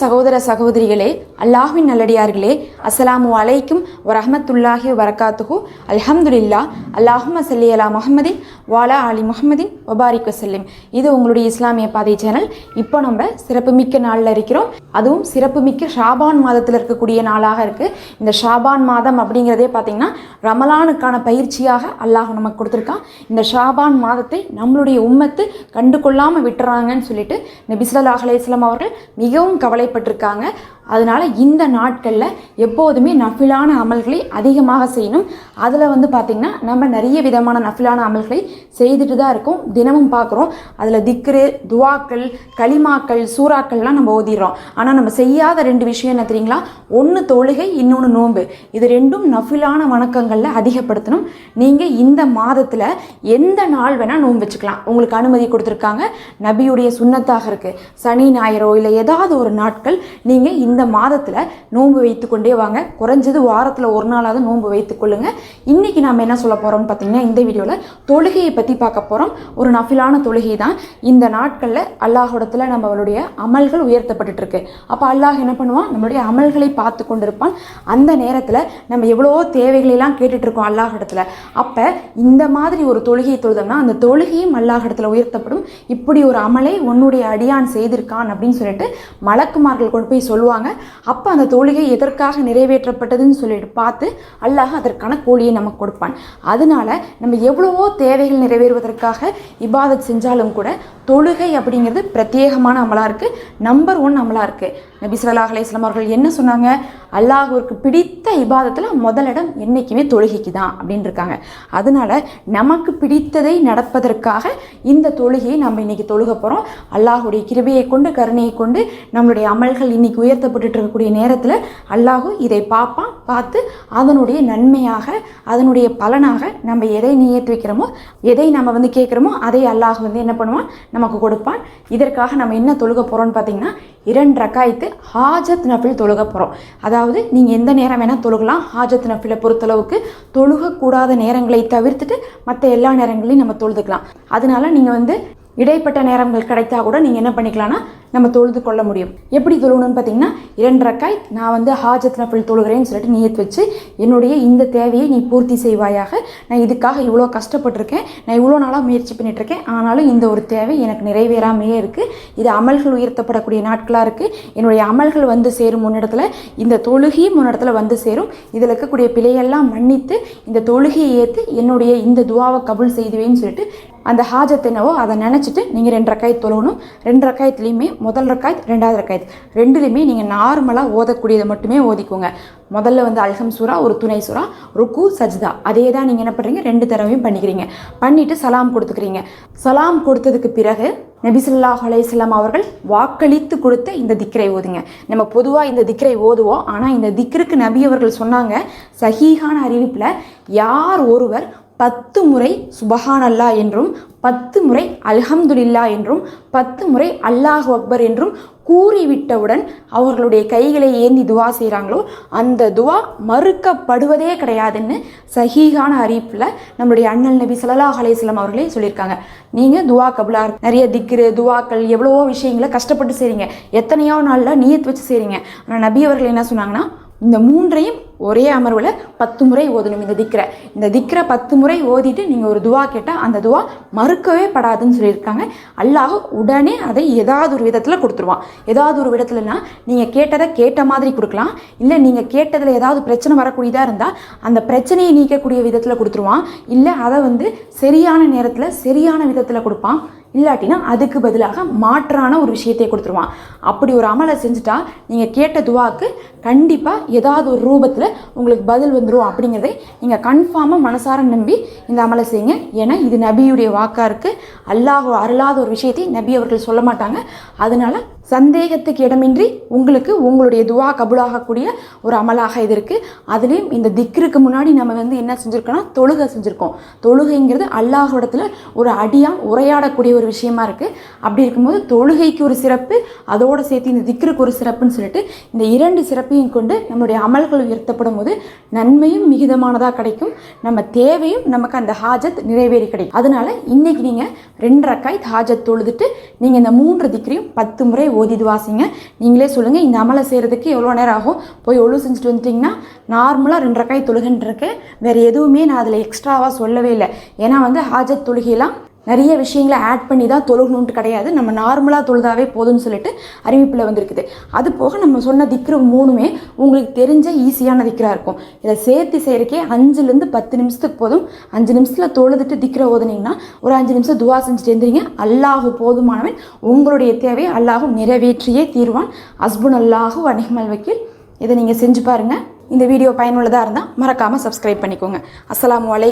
சகோதர சகோதரிகளே அல்லாஹின் நல்லடியார்களே அஸ்ஸலாமு அலைக்கும் வரஹமத்துல்லாஹி வரகாத்துஹு அல்ஹம்துலில்லா அல்லாஹும் சல்லி அலா முஹம்மதின் வாலா அலி முஹம்மதின் ஒபாரிக் வசல்லிம். இது உங்களுடைய இஸ்லாமிய பாதை சேனல். இப்போ நம்ம சிறப்புமிக்க நாளில் இருக்கிறோம். அதுவும் சிறப்புமிக்க ஷாபான் மாதத்தில் இருக்கக்கூடிய நாளாக இருக்குது இந்த ஷாபான் மாதம் அப்படிங்கிறதே பார்த்தீங்கன்னா ரமலானுக்கான பயிற்சியாக அல்லாஹ் நமக்கு கொடுத்துருக்கான். இந்த ஷாபான் மாதத்தை நம்மளுடைய உம்மத்து கண்டு கொள்ளாமல் விட்டுறாங்கன்னு சொல்லிட்டு நபிஸ்வல்லாஹ் அலையம் அவர்கள் மிகவும் காயப்பட்டிருக்காங்க அதனால் இந்த நாட்களில் எப்போதுமே நஃபிலான அமல்களை அதிகமாக செய்யணும். அதில் வந்து பார்த்திங்கன்னா நம்ம நிறைய விதமான நஃபிலான அமல்களை செய்துட்டு தான் இருக்கோம். தினமும் பார்க்குறோம் அதில் திக்ரு துவாக்கள் களிமாக்கள் சூறாக்கள்லாம் நம்ம ஓதிடுறோம். ஆனால் நம்ம செய்யாத ரெண்டு விஷயம் என்ன தெரியுங்களா? ஒன்று தொழுகை இன்னொன்று நோன்பு. இது ரெண்டும் நஃபிலான வணக்கங்களில் அதிகப்படுத்தணும். நீங்கள் இந்த மாதத்தில் எந்த நாள் வேணால் நோன்பு வச்சுக்கலாம். உங்களுக்கு அனுமதி கொடுத்துருக்காங்க. நபியுடைய சுண்ணத்தாக இருக்குது சனி ஞாயிறோ இல்லை ஏதாவது ஒரு நாட்கள் நீங்கள் இந்த இந்த மாதத்தில் நோன்பு வைத்துக்கொண்டே வாங்க. குறைஞ்சது வாரத்தில் ஒரு நாளாவது நோன்பு வைத்துக்கொள்ளுங்க இன்றைக்கி நாம் என்ன சொல்ல போகிறோம்னு பார்த்திங்கன்னா இந்த வீடியோவில் தொழுகையை பற்றி பார்க்க போகிறோம் ஒரு நஃபிலான தொழுகை தான். இந்த நாட்களில் அல்லாஹோடத்தில் நம்மளுடைய அமல்கள் உயர்த்தப்பட்டுட்டுருக்கு. அப்போ அல்லாஹ் என்ன பண்ணுவான்? நம்மளுடைய அமல்களை பார்த்து கொண்டிருப்பான். அந்த நேரத்தில் நம்ம எவ்வளோ தேவைகளெல்லாம் கேட்டுட்ருக்கோம் அல்லாஹிடத்தில் அப்போ இந்த மாதிரி ஒரு தொழுகையை தொழுதோம்னா அந்த தொழுகையும் அல்லாஹிடத்தில் உயர்த்தப்படும். இப்படி ஒரு அமலை உன்னுடைய அடியான் செய்திருக்கான் அப்படின்னு சொல்லிட்டு மலக்குமார்கள் கொண்டு போய் சொல்லுவாங்க. அப்போ அந்த தொழுகை எதற்காக நிறைவேற்றப்பட்டதுன்னு சொல்லிட்டு பார்த்து அல்லாஹ் அதற்கான கூலியை நமக்கு கொடுப்பான். அதனால நம்ம எவ்வளவோ தேவைகள் நிறைவேறுவதற்காக இபாதத் செஞ்சாலும் கூட தொழுகை அப்படிங்கிறது பிரத்யேகமான அமலாக இருக்குது நம்பர் ஒன் அமலாக இருக்குது நபி ஸல்லல்லாஹு அலையம் அவர்கள் என்ன சொன்னாங்க? அல்லாஹுவிற்கு பிடித்த இபாதத்தில் முதலிடம் என்றைக்குமே தொழுகைக்கு தான் அப்படின்னு இருக்காங்க அதனால நமக்கு பிடித்ததை நடப்பதற்காக இந்த தொழுகையை நம்ம இன்றைக்கி தொழுக போகிறோம் அல்லாஹுடைய கிருபையை கொண்டு கருணையை கொண்டு நம்மளுடைய அமல்கள் இன்றைக்கி உயர்த்தப்பட்டு இருக்கக்கூடிய நேரத்தில் அல்லாஹு இதை பார்ப்பான் பார்த்து அதனுடைய நன்மையாக அதனுடைய பலனாக நம்ம எதை நியத்து வைக்கிறோமோ எதை நம்ம வந்து கேட்குறோமோ அதை அல்லாஹ் வந்து என்ன பண்ணுவான்? நமக்கு கொடுப்பான். இதற்காக நம்ம என்ன தொழுக போகிறோம்னு பார்த்தீங்கன்னா இரண்டு ரக்காயத்து ஹாஜத் நஃபில் தொழுக போகிறோம் அதாவது நீங்கள் எந்த நேரம் வேணால் தொழுகலாம். ஹாஜத் நஃபிலை பொறுத்தளவுக்கு தொழுகக்கூடாத நேரங்களை தவிர்த்துட்டு மற்ற எல்லா நேரங்களையும் நம்ம தொழுதுக்கலாம். அதனால நீங்கள் வந்து இடைப்பட்ட நேரங்கள் கிடைத்தா கூட நீங்கள் என்ன பண்ணிக்கலாம்னா நம்ம தொழுது கொள்ள முடியும். எப்படி தொழுகணும்னு பார்த்தீங்கன்னா இரண்டு ரக்காய் நான் வந்து ஹாஜத் நஃபில் தொழுகிறேன்னு சொல்லிட்டு நியத் வச்சு என்னுடைய இந்த தேவையை நீ பூர்த்தி செய்வாயாக. நான் இதுக்காக இவ்வளோ கஷ்டப்பட்டிருக்கேன் நான் இவ்வளோ நாளாக முயற்சி பண்ணிட்டு இருக்கேன் ஆனாலும் இந்த ஒரு தேவை எனக்கு நிறைவேறாமையே இருக்குது இது அமல்கள் உயர்த்தப்படக்கூடிய நாட்களாக இருக்குது என்னுடைய அமல்கள் வந்து சேரும் முன்னிடத்தில் இந்த தொழுகையும் முன்னிடத்தில் வந்து சேரும். இதில் இருக்கக்கூடிய பிழையெல்லாம் மன்னித்து இந்த தொழுகையை ஏற்று என்னுடைய இந்த துவாவை கபுல் செய்துவேன்னு சொல்லிட்டு அந்த ஹாஜத் என்னவோ அதை நினச்சிட்டு நீங்கள் ரெண்டு ரக்காயத் தொழணும் ரெண்டு ரக்காயத்துலேயுமே முதல் ரக்காயத் ரெண்டாவது ரக்காயத். ரெண்டுலேயுமே நீங்கள் நார்மலாக ஓதக்கூடியதை மட்டுமே ஓதிக்கோங்க. முதல்ல வந்து அல்ஹம் சூரா ஒரு துணை சூரா ருக்கு சஜ்தா. அதே தான் நீங்கள் என்ன பண்ணுறீங்க ரெண்டு தடவையும் பண்ணிக்கிறீங்க. பண்ணிவிட்டு சலாம் கொடுத்துக்கிறீங்க. சலாம் கொடுத்ததுக்கு பிறகு நபிசுல்லாஹ் அலையம் அவர்கள் வாக்களித்து கொடுத்த இந்த திக்கரை ஓதுங்க. நம்ம பொதுவாக இந்த திக்கரை ஓதுவோம். ஆனால் இந்த திக்கருக்கு நபி அவர்கள் சொன்னாங்க சஹீஹான அறிவிப்பில் யார் ஒருவர் பத்து முறை சுபஹானல்லா என்றும் பத்து முறை அல்ஹம்துலில்லா என்றும் பத்து முறை அல்லாஹ் அக்பர் என்றும் கூறிவிட்டவுடன் அவர்களுடைய கைகளை ஏந்தி துவா செய்கிறாங்களோ அந்த துவா மறுக்கப்படுவதே கிடையாதுன்னு சஹீகான அறிவிப்பில் நம்மளுடைய அண்ணல் நபி ஸல்லல்லாஹு அலையம் அவர்களே சொல்லியிருக்காங்க. நீங்கள் துவா கபுலா நிறைய திக்ரு துவாக்கள் எவ்வளவோ விஷயங்களை கஷ்டப்பட்டு செய்கிறீங்க எத்தனையோ நாளில் நீயத்து வச்சு செய்கிறீங்க ஆனால் நபி அவர்கள் என்ன சொன்னாங்கன்னா இந்த மூன்றையும் ஒரே அமர்வில் பத்து முறை ஓதணும். இந்த திக்கரை இந்த திக்கரை பத்து முறை ஓதிட்டு நீங்கள் ஒரு துவா கேட்டால் அந்த துவா மறுக்கவே படாதுன்னு சொல்லியிருக்காங்க. அல்லாஹ் உடனே அதை ஏதாவது ஒரு விதத்தில் கொடுத்துருவான். ஏதாவது ஒரு விதத்துலனா நீங்கள் கேட்டதை கேட்ட மாதிரி கொடுக்கலாம். இல்லை நீங்கள் கேட்டதில் ஏதாவது பிரச்சனை வரக்கூடியதாக இருந்தால் அந்த பிரச்சனையை நீக்கக்கூடிய விதத்தில் கொடுத்துருவான். இல்லை அதை வந்து சரியான நேரத்தில் சரியான விதத்தில் கொடுப்பான். இல்லாட்டினா அதுக்கு பதிலாக மாற்றான ஒரு விஷயத்தை கொடுத்துருவான். அப்படி ஒரு அமலை செஞ்சுட்டா நீங்கள் கேட்ட துவாக்கு கண்டிப்பாக ஏதாவது ஒரு ரூபத்தில் உங்களுக்கு பதில் வந்துடும் அப்படிங்கிறதை நீங்கள் கன்ஃபார்மாக மனசார நம்பி இந்த அமலை செய்யுங்க. ஏன்னா இது நபியுடைய வாக்காக இருக்குது அல்லாஹ் அருளாத ஒரு விஷயத்தை நபி அவர்கள் சொல்ல மாட்டாங்க. அதனால் சந்தேகத்துக்கு இடமின்றி உங்களுக்கு உங்களுடைய துவா கபுலாகக்கூடிய ஒரு அமலாக இது இருக்குது அதுலேயும் இந்த திக்ருக்கு முன்னாடி நம்ம வந்து என்ன செஞ்சுருக்கோம்னா தொழுகை செஞ்சுருக்கோம். தொழுகைங்கிறது அல்லாஹிடத்தில் ஒரு அடியான் உரையாடக்கூடிய ஒரு விஷயமா இருக்குது அப்படி இருக்கும்போது தொழுகைக்கு ஒரு சிறப்பு அதோடு சேர்த்து இந்த திக்ருக்கு ஒரு சிறப்புன்னு சொல்லிட்டு இந்த இரண்டு சிறப்பையும் கொண்டு நம்மளுடைய அமல்கள் உயர்த்தப்படும் போது நன்மையும் மிகுதமானதாக கிடைக்கும். நம்ம தேவையும் நமக்கு அந்த ஹாஜத் நிறைவேறி கிடைக்கும். அதனால இன்றைக்கி நீங்கள் ரெண்டு ரக்காய் ஹாஜத் தொழுதுட்டு நீங்கள் இந்த மூன்று திக்ரையும் பத்து முறை ஓதிது வாசிங்க நீங்களே சொல்லுங்கள் இந்த அமலை செய்கிறதுக்கு எவ்வளோ நேரம் ஆகும்? போய் ஒழு செஞ்சுட்டு வந்துட்டிங்கன்னா நார்மலாக ரெண்டரை காய் தொழுகன்னு இருக்கு. வேறு எதுவுமே நான் அதில் எக்ஸ்ட்ராவாக சொல்லவே இல்லை. ஏன்னா வந்து ஹாஜத் தொழுகையெல்லாம் நிறைய விஷயங்களை ஆட் பண்ணி தான் தொழுகணுன்ட்டு கிடையாது. நம்ம நார்மலாக தொழுதாவே போதும்னு சொல்லிட்டு அறிவிப்பில் வந்திருக்குது. அது போக நம்ம சொன்ன திக்ரு மூணுமே உங்களுக்கு தெரிஞ்ச ஈஸியான திக்ரா இருக்கும். இதை சேர்த்து செய்கிறக்கே அஞ்சுலேருந்து பத்து நிமிஷத்துக்கு போதும். அஞ்சு நிமிஷத்தில் தொழுதுட்டு திக்ர ஓதுனீங்கன்னா ஒரு அஞ்சு நிமிஷம் துவா செஞ்சுட்டு எழுந்திரிங்க அல்லாஹு போதுமானவன். உங்களுடைய தேவையை அல்லாஹும் நிறைவேற்றியே தீர்வான். அஸ்புன் அல்லாஹு வணிகமல் வக்கீல். இதை நீங்கள் செஞ்சு பாருங்கள் இந்த வீடியோ பயனுள்ளதாக இருந்தால் மறக்காமல் சப்ஸ்கிரைப் பண்ணிக்கோங்க. அஸ்ஸலாமு வலை